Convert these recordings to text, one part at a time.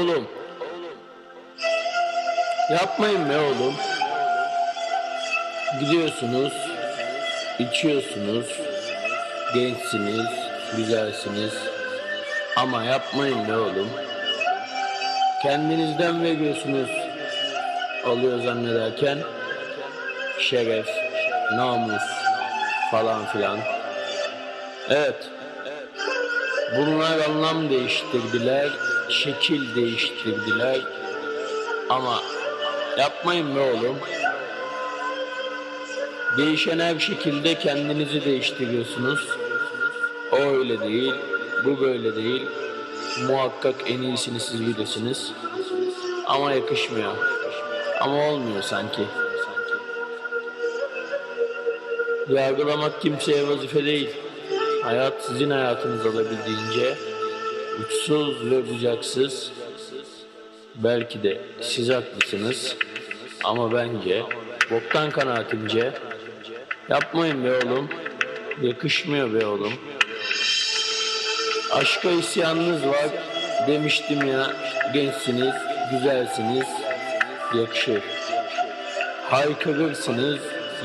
oğlum? Yapmayın be oğlum. Gidiyorsunuz, içiyorsunuz, gençsiniz, güzelsiniz. Ama yapmayın be oğlum. Kendinizden veriyorsunuz. Alıyor zannederken şeref, namus falan filan. Evet. Bunlar anlam değiştirdiler, şekil değiştirdiler. Ama yapmayın be oğlum. Değişen her şekilde kendinizi değiştiriyorsunuz. O öyle değil, bu böyle değil. Muhakkak en iyisini siz bilirsiniz. Ama yakışmıyor. Ama olmuyor sanki. Yargılamak kimseye vazife değil. Hayat sizin hayatınız olabildiğince uçsuz ve bucaksız. Belki de siz haklısınız. Ama bence boktan kanaatimce yapmayın be oğlum. Yakışmıyor be oğlum. Aşka isyanınız var. Demiştim ya gençsiniz, güzelsiniz, yakışır. Haykırırsınız,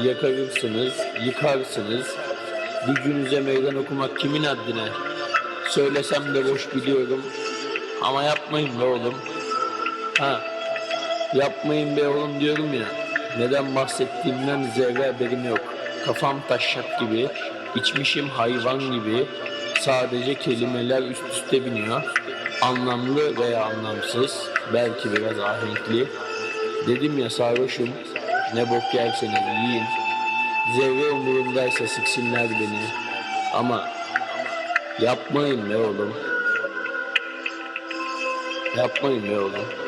yakarırsınız, yıkarsınız. Gücünüze meydan okumak kimin haddine? Söylesem de boş biliyorum. Ama yapmayın be oğlum. Ha, yapmayın be oğlum diyorum ya. Neden bahsettiğimden zerre haberim yok. Kafam taşak gibi, içmişim hayvan gibi. Sadece kelimeler üst üste biniyor. Anlamlı veya anlamsız, belki biraz ahenkli. Dedim ya sarhoşum, ne bok yerseniz yiyin. Zerre umurumdaysa siksinler beni. Ama yapmayın be oğlum. Yapmayın be oğlum.